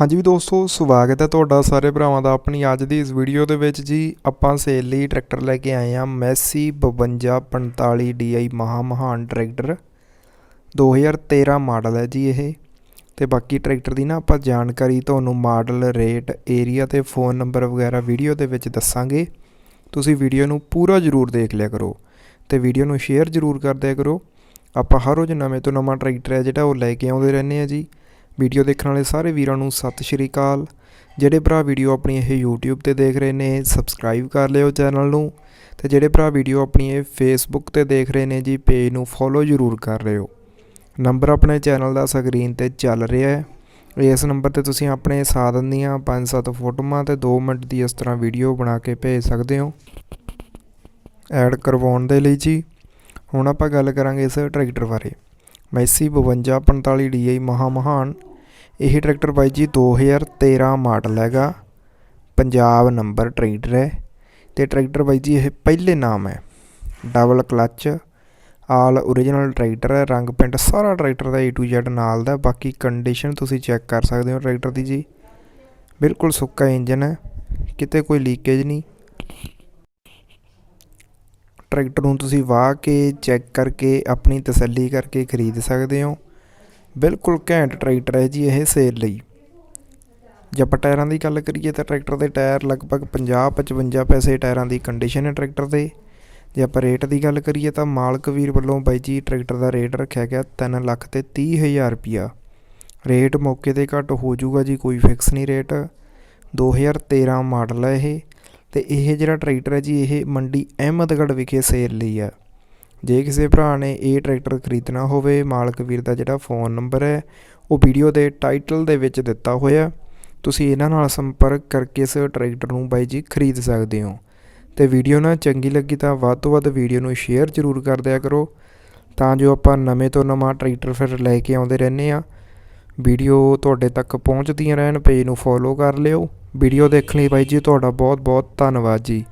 ਹਾਂਜੀ ਵੀ ਦੋਸਤੋ, ਸਵਾਗਤ ਹੈ ਤੁਹਾਡਾ ਸਾਰੇ ਭਰਾਵਾਂ ਦਾ ਆਪਣੀ ਅੱਜ ਦੀ ਇਸ ਵੀਡੀਓ ਦੇ ਵਿੱਚ ਜੀ। ਆਪਾਂ ਸੇਲ ਲਈ ਟਰੈਕਟਰ ਲੈ ਕੇ ਆਏ ਹਾਂ, ਮੈਸੀ 5245 DI ਮਹਾ ਮਹਾਨ ਟਰੈਕਟਰ। 2013 ਮਾਡਲ ਹੈ ਜੀ ਇਹ। ਤੇ ਬਾਕੀ ਟਰੈਕਟਰ ਦੀ ਨਾ ਆਪਾਂ ਜਾਣਕਾਰੀ, ਤੁਹਾਨੂੰ ਮਾਡਲ, ਰੇਟ, ਏਰੀਆ ਤੇ ਫੋਨ ਨੰਬਰ ਵਗੈਰਾ ਵੀਡੀਓ ਦੇ ਵਿੱਚ ਦੱਸਾਂਗੇ। ਤੁਸੀਂ ਵੀਡੀਓ ਨੂੰ ਪੂਰਾ ਜ਼ਰੂਰ ਦੇਖ ਲਿਆ ਕਰੋ ਤੇ ਵੀਡੀਓ ਨੂੰ ਸ਼ੇਅਰ ਜ਼ਰੂਰ ਕਰ ਦਿਆ ਕਰੋ। ਆਪਾਂ ਹਰ ਰੋਜ਼ ਨਵੇਂ ਤੋਂ ਨਵਾਂ ਟਰੈਕਟਰ ਹੈ ਜਿਹੜਾ ਉਹ ਲੈ ਕੇ ਆਉਂਦੇ ਰਹਿੰਦੇ ਆ ਜੀ। ਵੀਡੀਓ ਦੇਖਣ ਵਾਲੇ ਸਾਰੇ ਵੀਰਾਂ ਨੂੰ ਸਤਿ ਸ਼੍ਰੀ ਅਕਾਲ। ਜਿਹੜੇ ਭਰਾ ਵੀਡੀਓ ਆਪਣੀ ਇਹ YouTube ਤੇ ਦੇਖ ਰਹੇ ਨੇ ਸਬਸਕ੍ਰਾਈਬ ਕਰ ਲਿਓ ਚੈਨਲ ਨੂੰ। ਤੇ ਜਿਹੜੇ ਭਰਾ ਵੀਡੀਓ ਆਪਣੀ ਇਹ Facebook ਤੇ ਦੇਖ ਰਹੇ ਨੇ ਜੀ ਪੇਜ ਨੂੰ ਫੋਲੋ ਜ਼ਰੂਰ ਕਰ ਲਿਓ। ਨੰਬਰ ਆਪਣੇ ਚੈਨਲ ਦਾ ਸਕਰੀਨ ਤੇ ਚੱਲ ਰਿਹਾ ਹੈ। ਇਸ ਨੰਬਰ ਤੇ ਤੁਸੀਂ ਆਪਣੇ ਸਾਧਨ ਦੀਆਂ 5-7 ਫੋਟੋਆਂ ਤੇ 2 ਮਿੰਟ ਦੀ ਇਸ ਤਰ੍ਹਾਂ ਵੀਡੀਓ ਬਣਾ ਕੇ ਭੇਜ ਸਕਦੇ ਹੋ। ਐਡ ਕਰਵਾਉਣ ਦੇ ਲਈ ਜੀ। ਹੁਣ ਆਪਾਂ ਗੱਲ ਕਰਾਂਗੇ ਇਸ ਟਰੈਕਟਰ ਬਾਰੇ। ਮੈਸੀ 5245 DI ਮਹਾ ਮਹਾਨ ਇਹ ਟਰੈਕਟਰ ਬਾਈ ਜੀ 2013 ਮਾਡਲ ਹੈਗਾ। ਪੰਜਾਬ ਨੰਬਰ ਟਰੈਕਟਰ ਹੈ ਤੇ ਟਰੈਕਟਰ ਬਾਈ ਜੀ ਇਹ ਪਹਿਲੇ ਨਾਮ ਹੈ। Double clutch, all original tractor ਹੈ, ਰੰਗ ਪਿੰਡ ਸਾਰਾ ਟਰੈਕਟਰ ਦਾ A to Z ਨਾਲ ਦਾ ਬਾਕੀ ਕੰਡੀਸ਼ਨ ਤੁਸੀਂ ਚੈੱਕ ਕਰ ਸਕਦੇ ਹੋ ਟਰੈਕਟਰ ਦੀ ਜੀ। ਬਿਲਕੁਲ ਸੁੱਕਾ ਇੰਜਨ ਹੈ, ਕਿਤੇ ਕੋਈ ਲੀਕੇਜ ਨਹੀਂ। ਟਰੈਕਟਰ ਨੂੰ ਤੁਸੀਂ ਵਾਹ ਕੇ ਚੈੱਕ ਕਰਕੇ ਆਪਣੀ ਤਸੱਲੀ ਕਰਕੇ ਖਰੀਦ ਸਕਦੇ ਹੋ। ਬਿਲਕੁਲ ਘੈਂਟ ਟਰੈਕਟਰ ਹੈ ਜੀ ਇਹ ਸੇਲ ਲਈ। ਜੇ ਆਪਾਂ ਟਾਇਰਾਂ ਦੀ ਗੱਲ ਕਰੀਏ ਤਾਂ ਟਰੈਕਟਰ ਦੇ ਟਾਇਰ ਲਗਭਗ 50 55 ਪੈਸੇ ਟਾਇਰਾਂ ਦੀ ਕੰਡੀਸ਼ਨ ਹੈ ਟਰੈਕਟਰ ਦੇ। ਜੇ ਆਪਾਂ ਰੇਟ ਦੀ ਗੱਲ ਕਰੀਏ ਤਾਂ ਮਾਲਕ ਵੀਰ ਵੱਲੋਂ ਬਾਈ ਜੀ ਟਰੈਕਟਰ ਦਾ ਰੇਟ ਰੱਖਿਆ ਗਿਆ 3 ਲੱਖ ਤੇ 30 ਹਜ਼ਾਰ ਰੁਪਿਆ ਰੇਟ ਮੌਕੇ ਤੇ ਘੱਟ ਹੋ ਜਾਊਗਾ ਜੀ, ਕੋਈ ਫਿਕਸ ਨਹੀਂ ਰੇਟ 2013 ਮਾਡਲ ਹੈ ਇਹ ਤੇ ਇਹ ਜਿਹੜਾ ਟਰੈਕਟਰ ਹੈ ਜੀ, ਇਹ ਮੰਡੀ ਅਹਿਮਦਗੜ੍ਹ ਵਿਖੇ ਸੇਲ ਲਈ ਆ ਜੇ ਕਿਸੇ ਭਰਾ ਨੇ ਇਹ ਟਰੈਕਟਰ ਖਰੀਦਣਾ ਹੋਵੇ, ਮਾਲਕ ਵੀਰ ਦਾ ਜਿਹੜਾ ਫੋਨ ਨੰਬਰ ਹੈ, ਉਹ ਵੀਡੀਓ ਦੇ ਟਾਈਟਲ ਦੇ ਵਿੱਚ ਦਿੱਤਾ ਹੋਇਆ। ਤੁਸੀਂ ਇਹਨਾਂ ਨਾਲ ਸੰਪਰਕ ਕਰਕੇ ਇਸ ਟਰੈਕਟਰ ਨੂੰ ਬਾਈ ਜੀ ਖਰੀਦ ਸਕਦੇ ਹੋ। ਤੇ ਵੀਡੀਓ ਨਾ ਚੰਗੀ ਲੱਗੀ ਤਾਂ ਵੱਧ ਤੋਂ ਵੱਧ ਵੀਡੀਓ ਨੂੰ ਸ਼ੇਅਰ ਜ਼ਰੂਰ ਕਰ ਦਿਆ ਕਰੋ। ਤਾਂ ਜੋ ਆਪਾਂ ਨਵੇਂ ਤੋਂ ਨਵਾਂ ਟਰੈਕਟਰ ਫਿਰ ਲੈ ਕੇ ਆਉਂਦੇ ਰਹਿੰਦੇ ਆ ਵੀਡੀਓ ਤੁਹਾਡੇ ਤੱਕ ਪਹੁੰਚਦੀਆਂ ਰਹਿਣ, ਪੇਜ ਨੂੰ ਫੋਲੋ ਕਰ ਲਿਓ। ਵੀਡੀਓ ਦੇਖਣ ਲਈ ਬਾਈ ਜੀ ਤੁਹਾਡਾ ਬਹੁਤ ਬਹੁਤ ਧੰਨਵਾਦ ਜੀ।